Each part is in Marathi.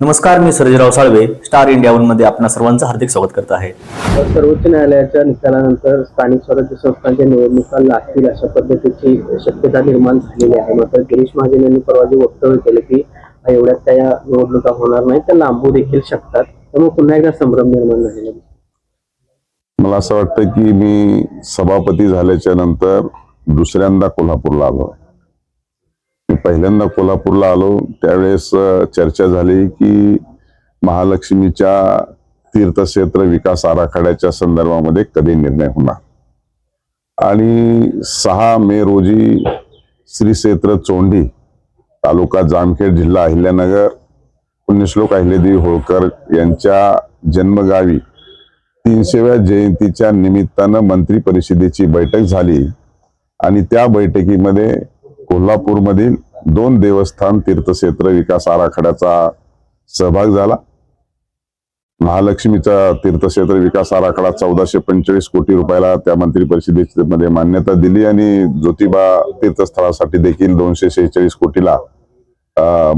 नमस्कार मी सर्जेराव साळवे स्टार इंडिया वनमध्ये आपणा सर्वांचं हार्दिक स्वागत करत आहे. सर्वोच्च न्यायालयाच्या निकालानंतर स्थानिक स्वराज्य संस्थांच्या निवडणुका लागतील अशा पद्धतीची शक्यता निर्माण झालेली आहे. मात्र गिरीश महाजन यांनी परवा जे वक्तव्य केलं की एवढ्यात त्या निवडणुका होणार नाही त्या लांबू देखील शकतात. त्यामुळे पुन्हा एकदा संभ्रम निर्माण झालेला. मला असं वाटतं की मी सभापती झाल्याच्यानंतर दुसऱ्यांदा कोल्हापूरला आलो. मी पहिल्यांदा कोल्हापूरला आलो त्यावेळेस चर्चा झाली की महालक्ष्मीच्या तीर्थक्षेत्र विकास आराखड्याच्या संदर्भामध्ये कधी निर्णय होणार? आणि सहा मे रोजी श्री क्षेत्र चोंडी तालुका जामखेड जिल्हा अहिल्यानगर पुण्यश्लोक अहिल्यादेवी होळकर यांच्या जन्मगावी तीनशेव्या जयंतीच्या निमित्तानं मंत्री परिषदेची बैठक झाली. आणि त्या बैठकीमध्ये कोल्हापूरमधील दोन देवस्थान तीर्थक्षेत्र विकास आराखड्याचा सहभाग झाला. महालक्ष्मीचा तीर्थक्षेत्र विकास आराखडा चौदाशे पंचेचाळीस कोटी रुपयाला त्या मंत्री परिषदेमध्ये मान्यता दिली आणि ज्योतिबा तीर्थस्थळासाठी देखील दोनशे शेहेचाळीस कोटीला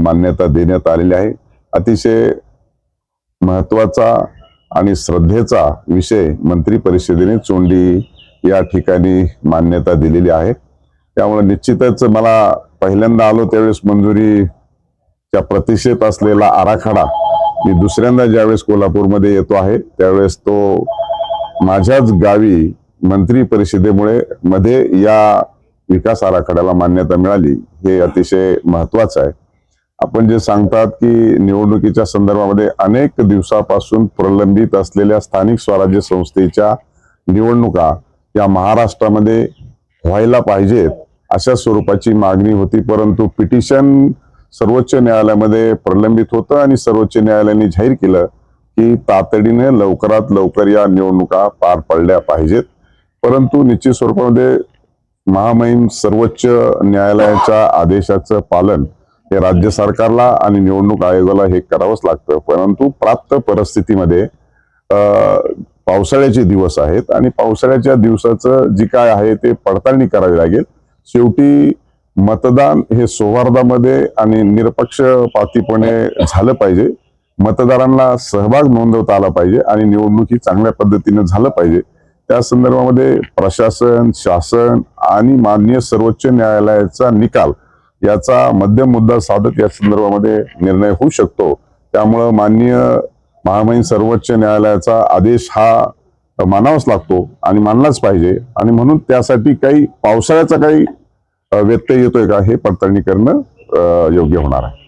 मान्यता देण्यात आलेली आहे. अतिशय महत्त्वाचा आणि श्रद्धेचा विषय मंत्री परिषदेने चोंडी या ठिकाणी मान्यता दिलेली आहे. त्यामुळे निश्चितच मला पहिल्यांदा आलो त्यावेळेस मंजुरीच्या प्रतीक्षेत असलेला आराखडा मी दुसऱ्यांदा ज्यावेळेस कोल्हापूरमध्ये येतो आहे त्यावेळेस तो माझ्याच गावी मंत्री परिषदेमुळे मध्ये या विकास आराखड्याला मान्यता मिळाली. हे अतिशय महत्वाचं आहे. आपण जे सांगतात की निवडणुकीच्या संदर्भामध्ये अनेक दिवसापासून प्रलंबित असलेल्या स्थानिक स्वराज्य संस्थेच्या निवडणुका या महाराष्ट्रामध्ये व्हायला पाहिजेत. अशा स्वरूपाची मागणी होती परंतु पिटिशन सर्वोच्च न्यायालयामध्ये प्रलंबित होतं आणि सर्वोच्च न्यायालयाने जाहीर केलं की तातडीने लवकरात लवकर या निवडणुका पार पडल्या पाहिजेत. परंतु निश्चित स्वरूपामध्ये महामहिम सर्वोच्च न्यायालयाच्या आदेशाचं पालन हे राज्य सरकारला आणि निवडणूक आयोगाला हे करावंच लागतं. परंतु प्राप्त परिस्थितीमध्ये पावसाळ्याचे दिवस आहेत आणि पावसाळ्याच्या दिवसाचं जी काय आहे ते पडताळणी करावी लागेल. शेवटी मतदान हे सौहार्दामध्ये आणि निरपक्षपातीपणे झालं पाहिजे. मतदारांना सहभाग नोंदवता आला पाहिजे आणि निवडणूक ही चांगल्या पद्धतीने झालं पाहिजे. त्या संदर्भामध्ये प्रशासन शासन आणि माननीय सर्वोच्च न्यायालयाचा निकाल याचा मध्यम मुद्दा साधत या संदर्भामध्ये निर्णय होऊ शकतो. त्यामुळं माननीय महामहिम सर्वोच्च न्यायालयाचा आदेश हा मानावाच लागतो आणि मानलाच पाहिजे. आणि म्हणून त्यासाठी काही पावसाळ्याचा काही व्यत्यय येतोय का हे पडताळणी करणं योग्य होणार आहे.